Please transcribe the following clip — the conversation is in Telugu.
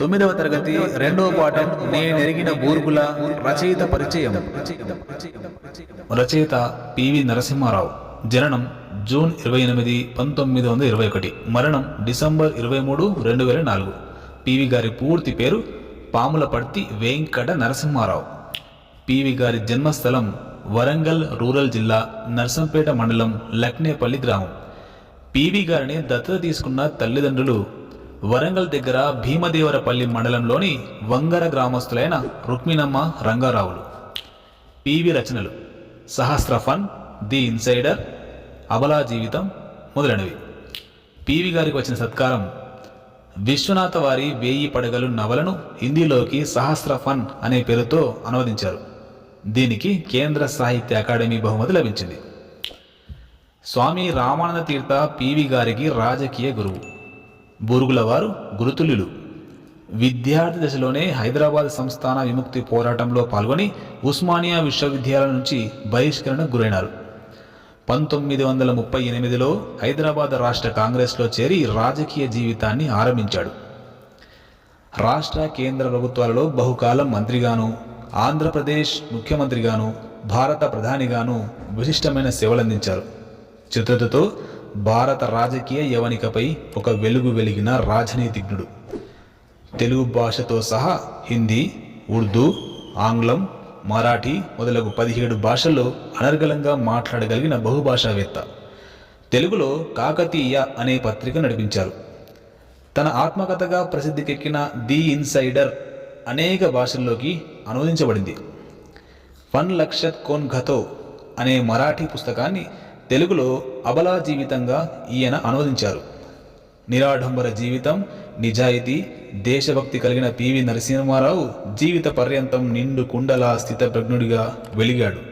తొమ్మిదవ తరగతి రెండవ పాఠం నేనెరిగిన బూర్గుల రచయిత పరిచయం. రచయిత పివి నరసింహారావు. జననం జూన్ ఇరవై ఎనిమిది పంతొమ్మిది వందల ఇరవై ఒకటి. మరణం డిసెంబర్ ఇరవై మూడు రెండు వేల నాలుగు. పివి గారి పూర్తి పేరు పాములపర్తి వెంకట నరసింహారావు. పివి గారి జన్మస్థలం వరంగల్ రూరల్ జిల్లా నర్సంపేట మండలం లక్నేపల్లి గ్రామం. పివి గారిని దత్తత తీసుకున్న తల్లిదండ్రులు వరంగల్ దగ్గర భీమదేవరపల్లి మండలంలోని వంగర గ్రామస్తులైన రుక్మిణమ్మ రంగారావులు. పివి రచనలు. సహస్ర ఫన్ ది ఇన్సైడర్ అబలా జీవితం మొదలైనవి. పివి గారికి వచ్చిన సత్కారం. విశ్వనాథ వారి వేయి పడగలు నవలను హిందీలోకి సహస్ర ఫన్ అనే పేరుతో అనువదించారు. దీనికి కేంద్ర సాహిత్య అకాడమీ బహుమతి లభించింది. స్వామి రామానంద తీర్థ పివి గారికి రాజకీయ గురువు. బూరుగులవారు గురుతులు విద్యార్థి దశలోనే హైదరాబాద్ సంస్థాన విముక్తి పోరాటంలో పాల్గొని ఉస్మానియా విశ్వవిద్యాలయం నుంచి బహిష్కరణకు గురైనారు. పంతొమ్మిది వందల ముప్పై ఎనిమిదిలో హైదరాబాద్ రాష్ట్ర కాంగ్రెస్లో చేరి రాజకీయ జీవితాన్ని ఆరంభించాడు. రాష్ట్ర కేంద్ర ప్రభుత్వాలలో బహుకాలం మంత్రిగాను ఆంధ్రప్రదేశ్ ముఖ్యమంత్రిగాను భారత ప్రధానిగాను విశిష్టమైన సేవలందించారు. చిత్రతతో భారత రాజకీయ యవనికపై ఒక వెలుగు వెలిగిన రాజనీతిజ్ఞుడు. తెలుగు భాషతో సహా హిందీ ఉర్దూ ఆంగ్లం మరాఠీ మొదలగు పదిహేడు భాషల్లో అనర్గళంగా మాట్లాడగలిగిన బహుభాషావేత్త. తెలుగులో కాకతీయ అనే పత్రిక నడిపించారు. తన ఆత్మకథగా ప్రసిద్ధికెక్కిన ది ఇన్సైడర్ అనేక భాషల్లోకి అనువదించబడింది. వన్ లక్షత్ కోన్ ఘతో అనే మరాఠీ పుస్తకాన్ని తెలుగులో అబలా జీవితంగా ఈయన అనువదించారు. నిరాడంబర జీవితం నిజాయితీ దేశభక్తి కలిగిన పివి నరసింహారావు జీవిత పర్యంతం నిండు కుండలా స్థితప్రజ్ఞుడిగా వెలిగాడు.